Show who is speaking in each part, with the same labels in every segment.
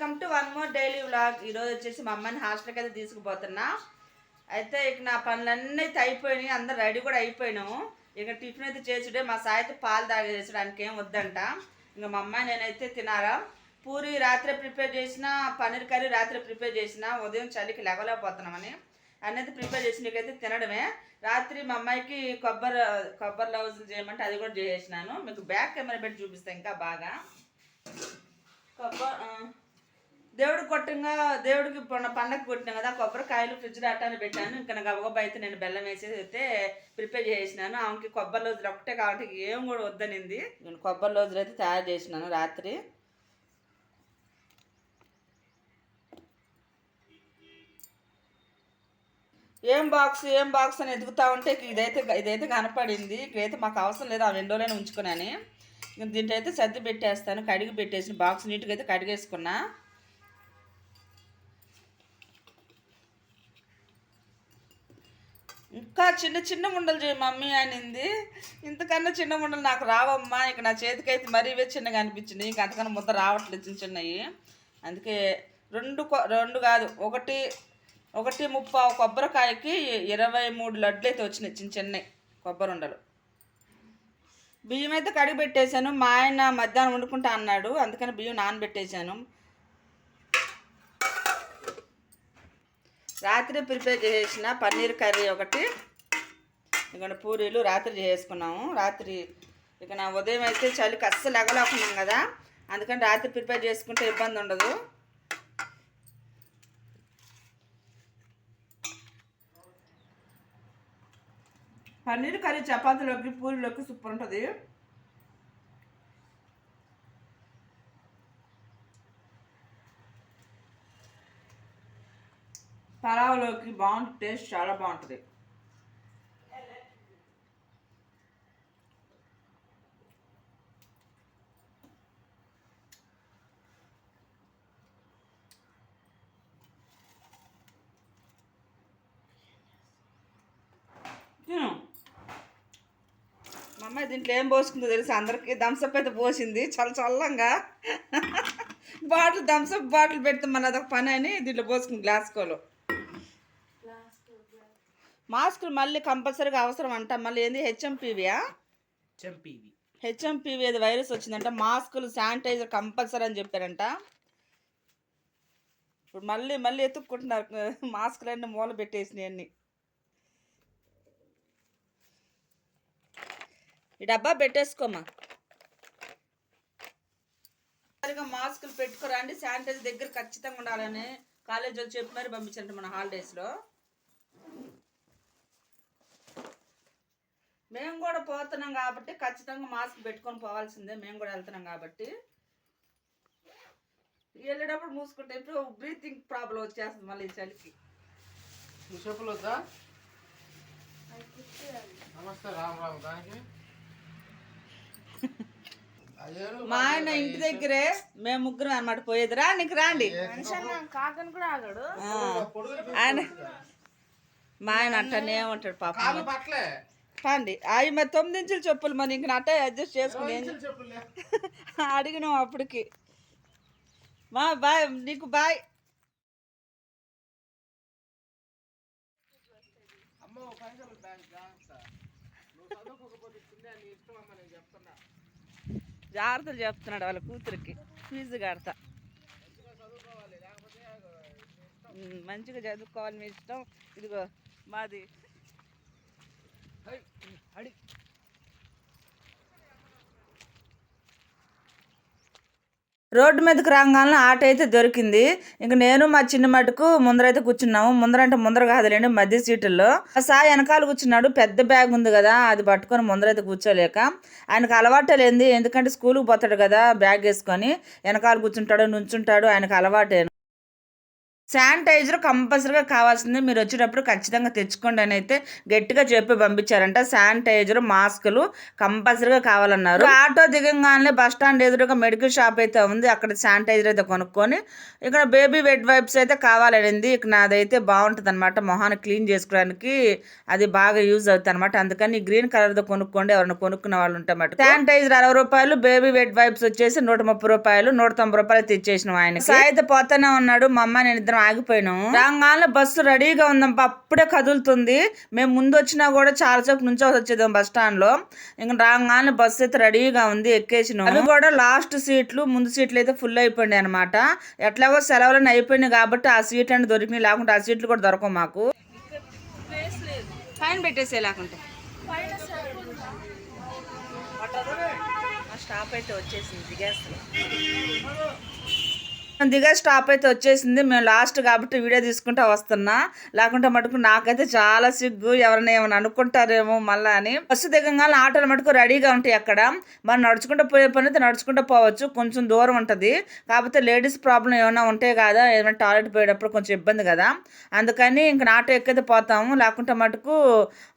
Speaker 1: Welcome to one more daily vlog. ఈరోజు వచ్చేసి మా అమ్మని హాస్టల్కి అయితే తీసుకుపోతున్నా. అయితే ఇక నా పనులన్నీ అయితే అయిపోయినాయి. అందరు రెడీ కూడా అయిపోయినాము. ఇక టిఫిన్ అయితే చేసుడే మా సాయి అయితే పాలు తాగేసడానికి ఏం వద్దంట. ఇంకా మా అమ్మాయి నేనైతే తినారా పూరి రాత్రి ప్రిపేర్ చేసిన పన్నీర్ కర్రీ రాత్రి ప్రిపేర్ చేసిన ఉదయం చలికి లేవలేకపోతున్నామని. అనేది ప్రిపేర్ చేసి నీకైతే తినడమే. రాత్రి మా అమ్మాయికి కొబ్బరి కొబ్బరి లవ్జులు చేయమంటే అది కూడా చేసినాను. మీకు బ్యాక్ కెమెరా పెట్టి చూపిస్తాను ఇంకా బాగా. కొబ్బరి దేవుడు కొట్టంగా దేవుడికి పండగ కొట్టినా కదా కొబ్బరికాయలు ఫ్రిడ్జ్ అట్టాన్ని పెట్టాను. ఇంకా నాకు గబగబా అయితే నేను బెల్లం వేసేసి అయితే ప్రిపేర్ చేసినాను ఆమెకి కొబ్బరి రోజులు ఒకటే కాబట్టి ఏం కూడా వద్దనింది. నేను కొబ్బరి రోజులు అయితే తయారు చేసినాను రాత్రి. ఏం బాక్స్ ఏం బాక్స్ అని ఎదుగుతా ఉంటే ఇదైతే ఇదైతే కనపడింది. ఇక్కడైతే మాకు అవసరం లేదు ఆ విండోలోనే ఉంచుకున్నాను. దీంట్లో అయితే సర్ది పెట్టేస్తాను కడిగి పెట్టేసి బాక్స్ నీట్గా అయితే కడిగేసుకున్నా. ఇంకా చిన్న చిన్న ముండలు చేయి మమ్మీ అనింది. ఇంతకన్నా చిన్న ముండలు నాకు రావమ్మా ఇక నా చేతికైతే మరీ ఇవే చిన్నగా అనిపించింది. ఇంక అంతకన్నా ముద్ద రావట్లేదు చిన్న చిన్నవి అందుకే రెండు కొ- రెండు కాదు ఒకటి ఒకటి ముప్పావు కొబ్బరికాయకి ఇరవై మూడు లడ్లు అయితే వచ్చినాయి చిన్న చిన్నవి కొబ్బరి ఉండలు బియ్యం అయితే కడిగి పెట్టేశాను. మా ఆయన మధ్యాహ్నం వండుకుంటా అన్నాడు. అందుకని బియ్యం నానబెట్టేశాను. రాత్రి ప్రిపేర్ చేసిన పన్నీర్ కర్రీ ఒకటి. ఇక్కడ పూరీలు రాత్రి చేసుకున్నాము. రాత్రి ఇక నా ఉదయం అయితే చలికి అస్సలు ఎగలేకున్నాం కదా. అందుకని రాత్రి ప్రిపేర్ చేసుకుంటే ఇబ్బంది ఉండదు. పన్నీర్ కర్రీ చపాతీలోకి పూరీలోకి సూపర్ ఉంటుంది. బాగుంటుంది టేస్ట్ చాలా బాగుంటుంది. మా అమ్మాయి దీంట్లో ఏం పోసుకుందో తెలుసు? అందరికీ థమ్స్అప్ అయితే పోసింది చాలా చల్లంగా. బాటిల్ థమ్స్అప్ బాటిల్ పెడితే మన అదొక పని అని దీంట్లో పోసుకుంది గ్లాస్కోలో మాస్కులు మళ్ళీ కంపల్సరీగా అవసరం అంట. మళ్ళీ ఏంది? హెచ్ఎంపీవియా
Speaker 2: చంపీవి
Speaker 1: హెచ్ఎంపీవి ఏది వైరస్ వచ్చిందంట. మాస్కులు శానిటైజర్ కంపల్సరీ అని చెప్పారంట. ఇప్పుడు మళ్ళీ మళ్ళీ ఎత్తుక్కుంటున్నారు. మాస్కులు అన్నీ మూల పెట్టేసినాయి అన్నీ. ఈ డబ్బా పెట్టేసుకోమా సరిగా మాస్కులు పెట్టుకోరండి. శానిటైజర్ దగ్గర ఖచ్చితంగా ఉండాలని కాలేజ్ వాళ్ళు చెప్పి మరి పంపించారంట మన హాలిడేస్లో మేము కూడా పోతున్నాం కాబట్టి ఖచ్చితంగా మాస్క్ పెట్టుకొని పోవాల్సిందే. మేము కూడా వెళ్తున్నాం కాబట్టి. వెళ్ళేటప్పుడు మూసుకుంటే బ్రీతింగ్ ప్రాబ్లం వచ్చేస్తుంది మళ్ళీ చలికి.
Speaker 2: నువ్వు చెప్పులు వద్దా? నమస్తే రామ్ రామ్ దానికి? అయ్యారు
Speaker 1: మా ఆయన ఇంటి దగ్గరే మేము ముగ్గురం అనమాట పోయేది రా నీకు రాండి.
Speaker 3: కాకని కూడా ఆగాడు.
Speaker 1: ఆయన మా ఆయన అంటనే ఉంటాడు పాపం. కాండి అవి మరి తొమ్మిది ఇంచుల చెప్పులు మరి ఇంక అట్టే అడ్జస్ట్ చేసుకుని అడిగినాం అప్పటికి. మా బాయ్ నీకు బాయ్. జాగ్రత్తలు చెప్తున్నాడు వాళ్ళ కూతురికి. ఫీజు కడతా. మంచిగా చదువుకోవాలి మీ ఇష్టం. ఇదిగో మాది
Speaker 2: అడి
Speaker 1: రోడ్డు మీదకి రాగానే ఆటో అయితే దొరికింది. ఇంక నేను మా చిన్న మటుకు ముందరైతే కూర్చున్నాము. ముందర అంటే ముందర కాదులేండి మధ్య సీటుల్లో. ఆ సాయి వెనకాల కూర్చున్నాడు. పెద్ద బ్యాగ్ ఉంది కదా అది పట్టుకొని ముందరైతే కూర్చోలేక. ఆయనకు అలవాటే లేనిది ఎందుకంటే స్కూల్కి పోతాడు కదా బ్యాగ్ వేసుకొని. వెనకాల కూర్చుంటాడు నుంచుంటాడు ఆయనకు అలవాటే. శానిటైజర్ కంపల్సరీగా కావాల్సింది మీరు వచ్చేటప్పుడు ఖచ్చితంగా తెచ్చుకోండి అని అయితే గట్టిగా చెప్పి పంపించారంట. శానిటైజర్ మాస్కులు కంపల్సరీగా కావాలన్నారు. ఆటో దిగంగానే బస్ స్టాండ్ ఎదురుగా మెడికల్ షాప్ అయితే ఉంది. అక్కడ శానిటైజర్ అయితే కొనుక్కొని ఇక్కడ బేబీ వెడ్ వైప్స్ అయితే కావాలనింది. ఇక నాదైతే బాగుంటుంది అనమాట మొహాన్ని క్లీన్ చేసుకోవడానికి అది బాగా యూజ్ అవుతుంది అనమాట అందుకని గ్రీన్ కలర్తో కొనుక్కోండి. ఎవరైనా కొనుక్కున్న వాళ్ళు ఉంటే మాట శానిటైజర్ అరవై రూపాయలు బేబీ వెడ్ వైప్స్ వచ్చేసి నూట ముప్పై రూపాయలు నూట తొంభై రూపాయలు తెచ్చేసిన ఆయన సాయిత పోతానే ఉన్నాడు. మా అమ్మ నేను ఇద్దరం ఆగిపోయినాం. రాగానే బస్సు రెడీగా ఉందమ్మా అప్పుడే కదులుతుంది. మేము ముందు వచ్చినా కూడా చాలా సేపు నుంచి వచ్చేదాం బస్ స్టాండ్లో ఇంకా రాగానే బస్సు అయితే రెడీగా ఉంది ఎక్కేసినాం. అవి కూడా లాస్ట్ సీట్లు ముందు సీట్లు అయితే ఫుల్ అయిపోయినాయి అనమాట ఎట్లాగో సెలవులను అయిపోయినాయి కాబట్టి ఆ సీట్లు అంటే దొరికినాయి. లేకుంటే ఆ సీట్లు కూడా దొరకవు మాకు. ఫైన్ పెట్టేసే లేకుంటే. స్టాప్ అయితే వచ్చేసింది దిగేస్తుంది దిగా స్టాప్ అయితే వచ్చేసింది. మేము లాస్ట్ కాబట్టి వీడియో తీసుకుంటా వస్తున్నా. లేకుంటే మటుకు నాకైతే చాలా సిగ్గు. ఎవరైనా ఏమైనా అనుకుంటారేమో మళ్ళా అని. బస్సు దిగంగానే ఆటోలు మటుకు రెడీగా ఉంటాయి అక్కడ. మనం నడుచుకుంటూ పోయే పని అయితే నడుచుకుంటూ పోవచ్చు. కొంచెం దూరం ఉంటుంది. కాకపోతే లేడీస్ ప్రాబ్లం ఏమైనా ఉంటే కదా? ఏమైనా టాయిలెట్ పోయేటప్పుడు కొంచెం ఇబ్బంది కదా? అందుకని ఇంక ఆటో ఎక్కైతే పోతాము. లేకుంటే మటుకు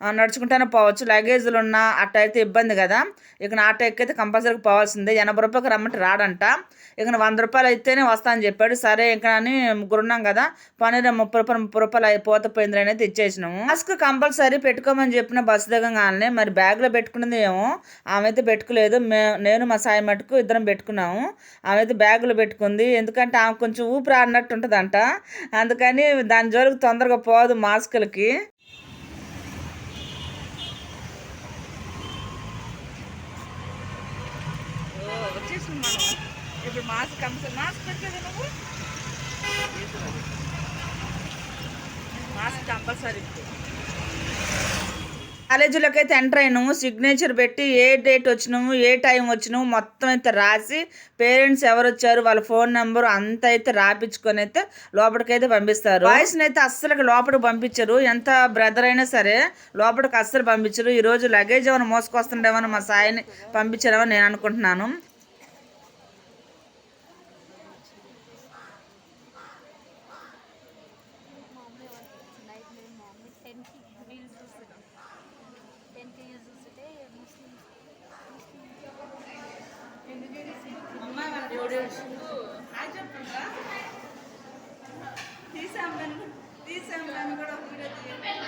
Speaker 1: నడుచుకుంటానే నడుచుకుంటూనే పోవచ్చు. లగేజ్లు ఉన్నా అట్ట అయితే ఇబ్బంది కదా? ఇక ఆటో ఎక్కైతే కంపల్సరీగా పోవాల్సిందే. ఎనభై రూపాయలకు రమ్మంటే రాడంట. ఇక వంద రూపాయలు అయితేనే వస్తా అని చెప్పాడు. సరే ఇంకా అని ముగ్గురున్నాం కదా పని ముప్పై రూపాయలు ముప్పై రూపాయలు అయిపోత పోయింది అనేది ఇచ్చేసినాము. మాస్క్ కంపల్సరీ పెట్టుకోమని చెప్పిన బస్సు దిగంగానే మరి బ్యాగ్లో పెట్టుకున్నది ఏమో ఆమె అయితే పెట్టుకోలేదు. మే నేను మా సాయి మటుకు ఇద్దరం పెట్టుకున్నాము. ఆమె అయితే బ్యాగులో పెట్టుకుంది. ఎందుకంటే ఆమె కొంచెం ఊపిరి ఆడినట్టు ఉంటుందంట. అందుకని దాని జోలికి తొందరగా పోదు మాస్కులకి. వచ్చేసింది మనం ఇప్పుడు మాస్క్ కంపల్సరీ మాస్క్ పెట్టలేదు నువ్వు? మాస్క్ కంపల్సరీ కాలేజీలోకి అయితే ఎంటర్ అయినాము సిగ్నేచర్ పెట్టి ఏ డేట్ వచ్చినాము ఏ టైం వచ్చినాము మొత్తం అయితే రాసి పేరెంట్స్ ఎవరు వచ్చారు వాళ్ళ ఫోన్ నెంబర్ అంత అయితే రాపించుకొని అయితే లోపలికైతే పంపిస్తారు. బాయ్స్ అయితే అస్సలు లోపలికి పంపించరు. ఎంత బ్రదర్ అయినా సరే లోపలికి అస్సలు పంపించరు. ఈరోజు లగేజ్ ఏమైనా మోసుకొస్తుండేమో మా సాయిని పంపించారేమో నేను అనుకుంటున్నాను.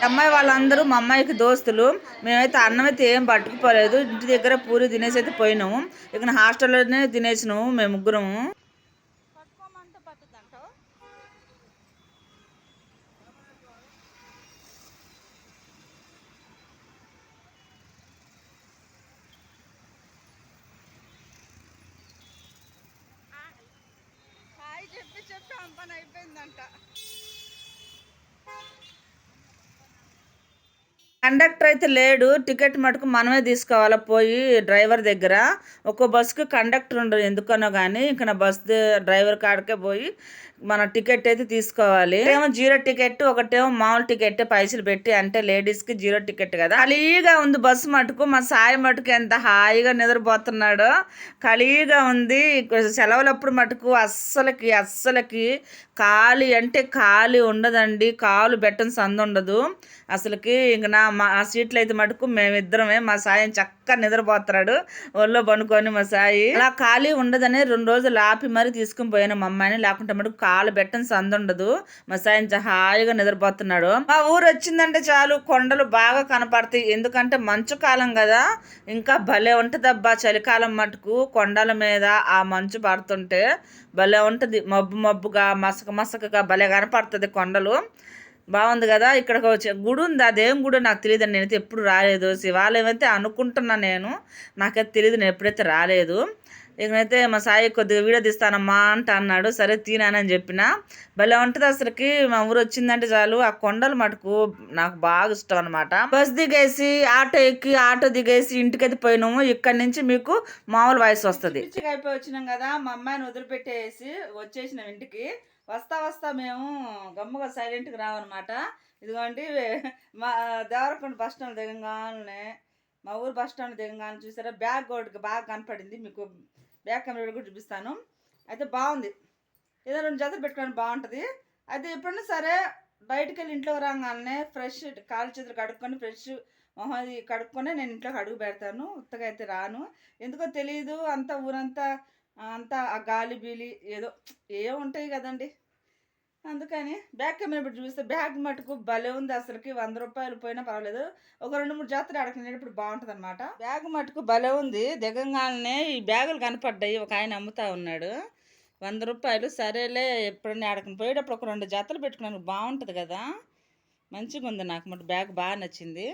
Speaker 1: అమ్మాయి వాళ్ళందరూ మా అమ్మాయికి దోస్తులు. మేమైతే అన్నం అయితే ఏం పట్టుకుపోలేదు. ఇంటి దగ్గర పూరి తినేసి అయితే పోయినాము. ఇక హాస్టల్లోనే తినేసినాము మేము ముగ్గురము. చెప్పి చెప్పి పని అయిపోయిందంట. కండక్టర్ అయితే లేడు. టికెట్ మటుకు మనమే తీసుకోవాలా పోయి డ్రైవర్ దగ్గర. ఒక్కో బస్సుకి కండక్టర్ ఉండదు ఎందుకనో కానీ ఇంకా నా బస్ డ్రైవర్ కాడికే పోయి మన టికెట్ అయితే తీసుకోవాలి. ఏమో జీరో టికెట్ ఒకటేమో మామూలు టికెట్ పైసలు పెట్టి అంటే లేడీస్కి జీరో టికెట్ కదా. ఖాళీగా ఉంది బస్సు మటుకు మా సాయి మటుకు ఎంత హాయిగా నిద్రపోతున్నాడో ఖాళీగా ఉంది. సెలవులప్పుడు మటుకు అస్సలకి అస్సలకి ఖాళీ అంటే ఖాళీ ఉండదండి. కాలు బెట్టని సందు ఉండదు. అసలుకి ఇంక నా మా ఆ సీట్లు అయితే మటుకు మేమిద్దరమే మా సాయం చక్క చక్కగా నిద్రపోతున్నాడు ఒళ్ళో పనుకొని మా సాయి. అలా ఖాళీ ఉండదని రెండు రోజులు ఆపి మరి తీసుకుని పోయాను మా అమ్మాయిని. లేకుంటే మటుకు కాలు పెట్టని సందు ఉండదు మా సాయి హాయిగా నిద్రపోతున్నాడు. మా ఊరు వచ్చిందంటే చాలు కొండలు బాగా కనపడతాయి. ఎందుకంటే మంచు కాలం కదా. ఇంకా భలే ఉంటదబ్బా చలికాలం మటుకు కొండల మీద ఆ మంచు పడుతుంటే. భలే ఉంటుంది. మబ్బు మబ్బుగా మసక మసకగా భలే కనపడుతుంది కొండలు. బాగుంది కదా? ఇక్కడ ఒక గుడి ఉంది. అదేం గుడి నాకు తెలియదు నేనైతే ఎప్పుడు రాలేదు. శివాలయం అయితే అనుకుంటున్నా నేను. నాకైతే తెలియదు నేను ఎప్పుడైతే రాలేదు. ఇకనైతే మా సాయి కొద్దిగా వీడియో తీస్తానమ్మా అంట అన్నాడు. సరే తీనానని చెప్పిన. భలే ఉంటుంది అసలుకి. మా ఊరు వచ్చిందంటే చాలు. ఆ కొండలు మటుకు నాకు బాగా ఇష్టం అనమాట బస్ దిగేసి ఆటో ఎక్కి ఆటో దిగేసి ఇంటికైతే పోయినాము. ఇక్కడ నుంచి మీకు మామూలు వయసు వస్తుంది. అయిపోయి వచ్చినాం కదా. మా అమ్మాయిని వదిలిపెట్టేసి వచ్చేసినాం ఇంటికి. వస్తా వస్తా మేము గమ్ముగా సైలెంట్గా రావన్నమాట. ఇదిగోండి మా దేవరకొండ బస్ స్టాండ్ దిగంగానే మా ఊరు బస్ స్టాండ్ దిగంగానే చూసారా? బ్యాగ్ ఒకటి బాగా కనపడింది. మీకు బ్యాక్ కెమెరా కూడా చూపిస్తాను. అయితే బాగుంది. ఏదో రెండు జతలు పెట్టుకోవడానికి బాగుంటుంది. అయితే ఎప్పుడైనా సరే బయటికి వెళ్ళి ఇంట్లో రాగానే ఫ్రెష్ కాలు చేతులు కడుక్కొని ఫ్రెష్ మొహం అది కడుక్కొని నేను ఇంట్లోకి అడుగు పెడతాను. ఉత్తగా అయితే రాను. ఎందుకో తెలియదు అంతా ఊరంతా అంతా ఆ గాలి బీలి ఏదో ఏ ఉంటాయి కదండి. అందుకని బ్యాగ్ కెమెరా పెట్టి చూస్తే బ్యాగ్ మటుకు భలే ఉంది అసలుకి. వంద రూపాయలు పోయినా పర్వాలేదు. ఒక రెండు మూడు జాతర ఇప్పుడు బాగుంటుంది అనమాట బ్యాగ్ మటుకు భలే ఉంది. దిగంగానే ఈ బ్యాగులు కనపడ్డాయి. ఒక ఆయన అమ్ముతా ఉన్నాడు. వంద రూపాయలు. సరేలే ఎప్పుడన్నా ఆడకని పోయేటప్పుడు ఒక రెండు జతలు పెట్టుకున్నాను. బాగుంటుంది కదా. మంచిగా ఉంది నాకు. మటు బ్యాగ్ బాగా నచ్చింది.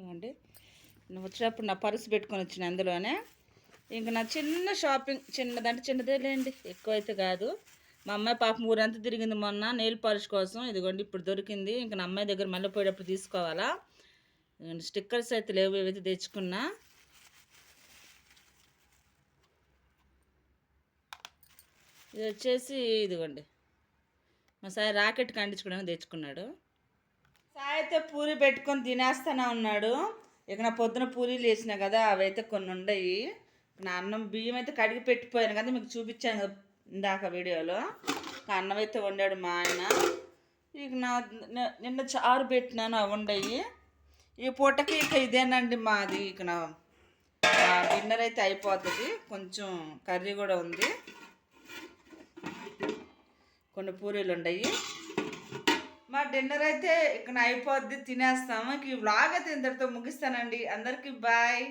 Speaker 1: ఇవ్వండి. నేను వచ్చినప్పుడు నా పర్సు పెట్టుకొని వచ్చిన అందులోనే. ఇంక నా చిన్న షాపింగ్ చిన్నదంటే చిన్నదే లేండి ఎక్కువ అయితే కాదు. మా అమ్మాయి పాపం ఊరంతా తిరిగింది మొన్న నెయిల్ పాలిష్ కోసం. ఇదిగోండి ఇప్పుడు దొరికింది. ఇంక నా అమ్మాయి దగ్గర మళ్ళీ పోయేటప్పుడు తీసుకోవాలా? స్టిక్కర్స్ అయితే లేవు ఏవైతే తెచ్చుకున్నా. ఇది వచ్చేసి ఇదిగోండి. మా సార్ రాకెట్ కండించుకోవడానికి తెచ్చుకున్నాడు. సాయి అయితే పూరి పెట్టుకొని తినేస్తానే ఉన్నాడు ఇక నా పొద్దున పూరీలు వేసిన కదా అవైతే కొన్ని ఉండయి. నా అన్నం బియ్యం అయితే కడిగి పెట్టిపోయాను కదా మీకు చూపించాను కదా ఇందాక వీడియోలో. అన్నం అయితే వండాడు మా ఆయన. ఇక నా నిన్న చారు పెట్టినాను అవి ఉండయి. ఈ పూటకి ఇక ఇదేనండి మాది. ఇక నా డిన్నర్ అయితే అయిపోతుంది. కొంచెం కర్రీ కూడా ఉంది. కొన్ని పూరీలు ఉండయి. మా డిన్నర్ అయితే ఇక్కడ అయిపోద్ది తినేస్తాము. ఈ వ్లాగ్ అయితే ఇంతటితో ముగిస్తానండి. అందరికీ బాయ్.